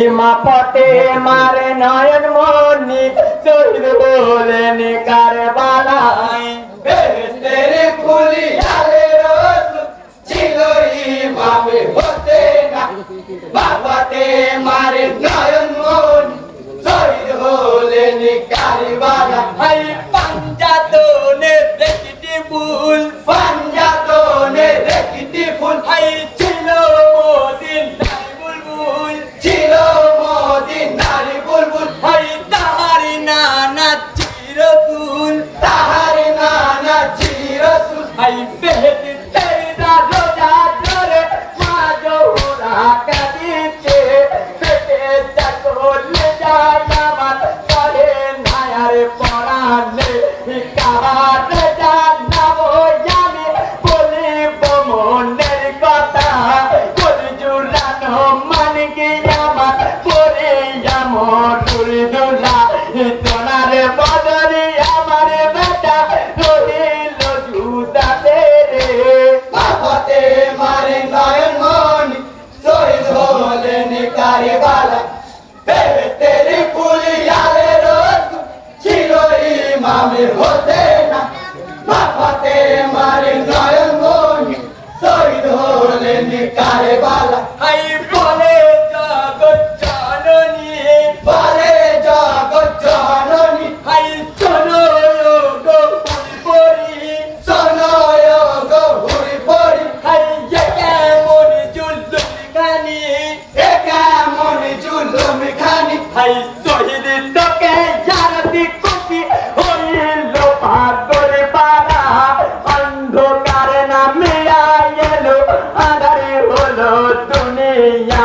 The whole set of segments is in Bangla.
ইমা পটে মারে নয়ন মনি শহীদ বলেন কারবালায়। বেহেশতের সোনার বদরি আমার বেটা রহিল জুদাতে রে। বাবাতে মারে নয়ন মনি শহীদ হলেন কারিবালা। বেহেশতের ফুলি আলে ছিল ইমামে হতে বাবাতে মারে নয়ন মনি শহীদ হলেন কারিবালা। হাই হাই শহীদ তোকে খুশি হইল পারা নামে এলো, আধারে হলো দুনিয়া।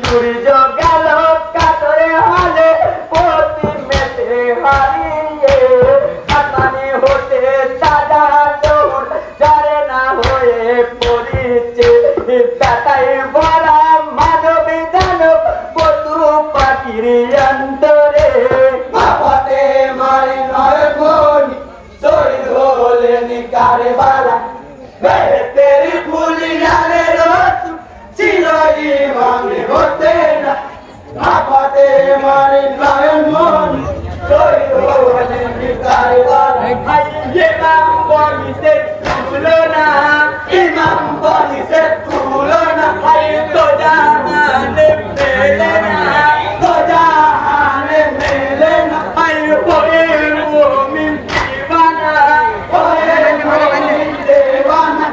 সূর্য গেল কাতরে হলে প্রতি মেতে হারিয়ে হতে দাদা কারবালা বেহেশতের ফুলি আলে রস ছিল ইমামে হতে না। বাবাতে মারে নয় মনি শহীদ হলেন কারবালা নাম বলিছে তুলো না। ইমাম বলিছে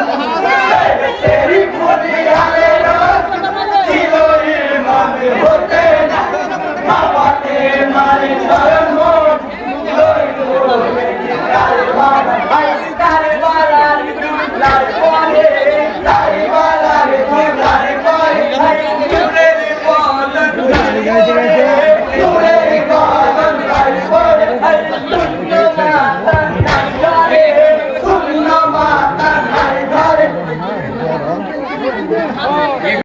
তেরি